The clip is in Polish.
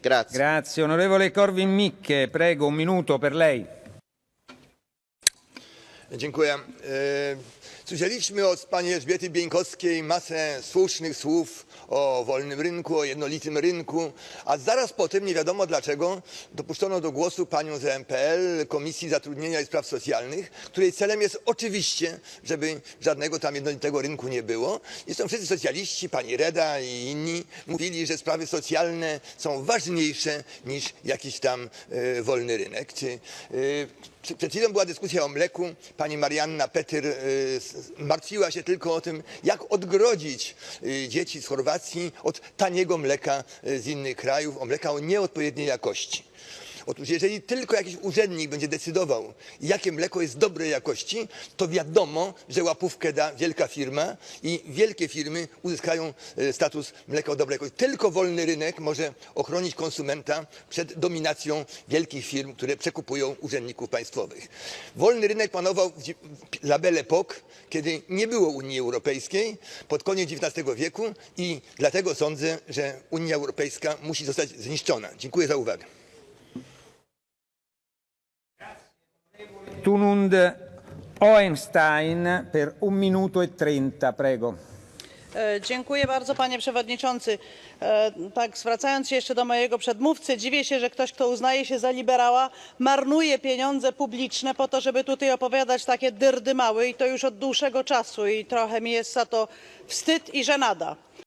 Grazie. Grazie. Onorevole Corvin Mikke, prego, un minuto per lei. Dziękuję. Słyszeliśmy od pani Elżbiety Bieńkowskiej masę słusznych słów o wolnym rynku, o jednolitym rynku, a zaraz potem, nie wiadomo dlaczego, dopuszczono do głosu panią z MPL, Komisji Zatrudnienia i Spraw Socjalnych, której celem jest oczywiście, żeby żadnego tam jednolitego rynku nie było. I są wszyscy socjaliści, pani Reda i inni, mówili, że sprawy socjalne są ważniejsze niż jakiś tam e, wolny rynek. Czy, czy- Przed chwilą była dyskusja o mleku. Pani Marianna Petyr y, martwiła się tylko o tym, jak odgrodzić y, dzieci z Chorwacji od taniego mleka y, z innych krajów, o mleka o nieodpowiedniej jakości. Otóż jeżeli tylko jakiś urzędnik będzie decydował, jakie mleko jest dobrej jakości, to wiadomo, że łapówkę da wielka firma i wielkie firmy uzyskają e, status mleka dobrej jakości. Tylko wolny rynek może ochronić konsumenta przed dominacją wielkich firm, które przekupują urzędników państwowych. Wolny rynek panował w dzi- w La Belle Époque, kiedy nie było Unii Europejskiej, pod koniec XIX wieku i dlatego sądzę, że Unia Europejska musi zostać zniszczona. Dziękuję za uwagę. Tunund Hohenstein per un minuto e trenta, prego. E, Dziękuję bardzo panie przewodniczący. E, Tak zwracając się jeszcze do mojego przedmówcy, dziwię się, że ktoś, kto uznaje się za liberała, marnuje pieniądze publiczne po to, żeby tutaj opowiadać takie dyrdy mały i to już od dłuższego czasu i trochę mi jest za to wstyd i żenada.